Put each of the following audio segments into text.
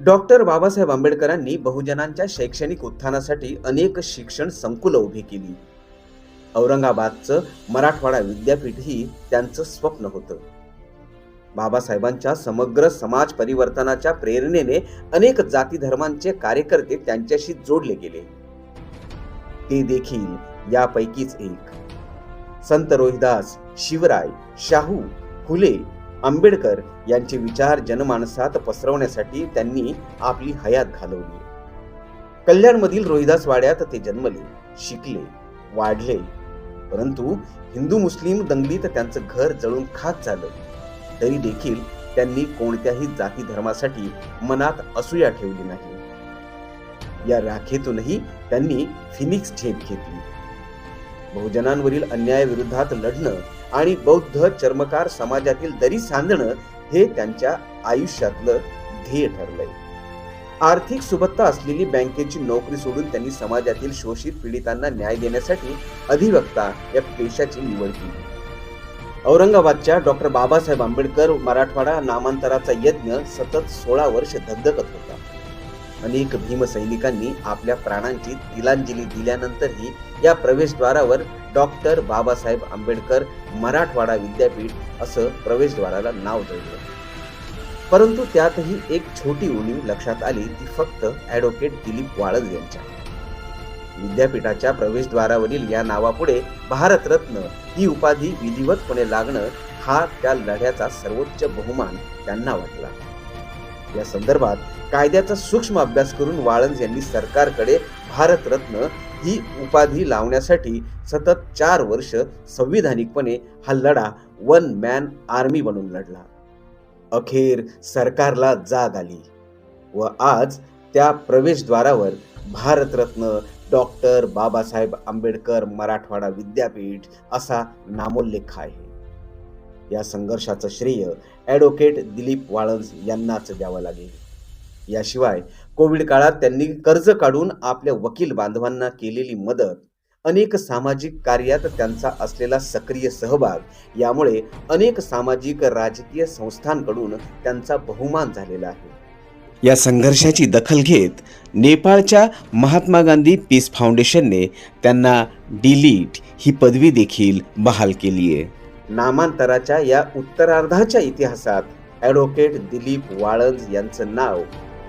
Doctor Babasaheb आंबेडकरांनी बहुजनांच्या शैक्षणिक उत्थानासाठी अनेक शिक्षण संकुलं उभी केली. औरंगाबादचं मराठवाडा विद्यापीठही त्यांचं स्वप्न होतं. बाबासाहेबांच्या समग्र समाज परिवर्तनाच्या प्रेरणेने अनेक जाती धर्मांचे कार्यकर्ते त्यांच्याशी जोडले गेले. ते देखील यापैकीच एक. संत रोहिदास शिवराय शाहू फुले आंबेडकर यांचे विचार जनमानसात पसरवण्यासाठी त्यांनी आपली हयात घालवली. कल्याणमधील रोहिदास वाड्यात ते जन्मले शिकले वाढले. परंतु हिंदू मुस्लिम दंगलीत त्यांचं घर जळून खाक झालं. तरी देखील त्यांनी कोणत्याही जाती धर्मासाठी मनात असूया ठेवली नाही. या राखेतूनही त्यांनी फिनिक्स झेप घेतली. बहुजनांवरील अन्यायाविरोधात लढणं आणि बौद्ध चर्मकार समाजातील दरी सांधणं हे त्यांच्या आयुष्यातलं ध्येय ठरलंय. आर्थिक सुबत्ता असलेली बँकेची नोकरी सोडून त्यांनी समाजातील शोषित पीडितांना न्याय देण्यासाठी अधिवक्ता या पेशाची निवड केली. औरंगाबादच्या डॉक्टर बाबासाहेब आंबेडकर मराठवाडा नामांतराचा यज्ञ सतत सोळा वर्ष धगधगत होता. अनेक भीमसैनिकांनी आपल्या प्राणांची तिलांजली दिल्यानंतरही या प्रवेशद्वारावर डॉक्टर बाबासाहेब आंबेडकर मराठवाडा विद्यापीठ असं प्रवेशद्वाराला नाव जोडलं. परंतु त्यातही एक छोटी उणीव लक्षात आली ती फक्त ॲडव्होकेट दिलीप वाळद यांच्या. विद्यापीठाच्या प्रवेशद्वारावरील या नावापुढे भारतरत्न ही उपाधी विधिवतपणे लागणं हा त्या लढ्याचा सर्वोच्च बहुमान त्यांना वाटला. या संदर्भात कायद्याचा सूक्ष्म अभ्यास करून वाळंज यांनी सरकारकडे भारतरत्न ही उपाधी लावण्यासाठी सतत चार वर्ष संविधानिकपणे हा लढा वन मॅन आर्मी बनून लढला. अखेर सरकारला जाग आली व आज त्या प्रवेशद्वारावर भारतरत्न डॉक्टर बाबासाहेब आंबेडकर मराठवाडा विद्यापीठ असा नामोल्लेख आहे. या संघर्षाचं श्रेय ॲडव्होकेट दिलीप वाळंज यांनाच द्यावं लागेल. याशिवाय कोविड काळात त्यांनी कर्ज काढून आपल्या वकील बांधवांना केलेली मदत अनेक सामाजिक कार्यात त्यांचा असलेला सक्रिय सहभाग यामुळे अनेक सामाजिक राजकीय संस्थांकडून त्यांचा बहुमान झालेला आहे. या संघर्षाची दखल घेत नेपाळच्या महात्मा गांधी पीस फाउंडेशनने त्यांना डिलीट ही पदवी देखील बहाल केली आहे नामांतराच्या या उत्तरार्धाच्या इतिहासात ॲडव्होकेट दिलीप वाळंज यांचं नाव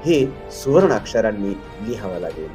हे सुवर्णाक्षरांनी लिहावं लागेल.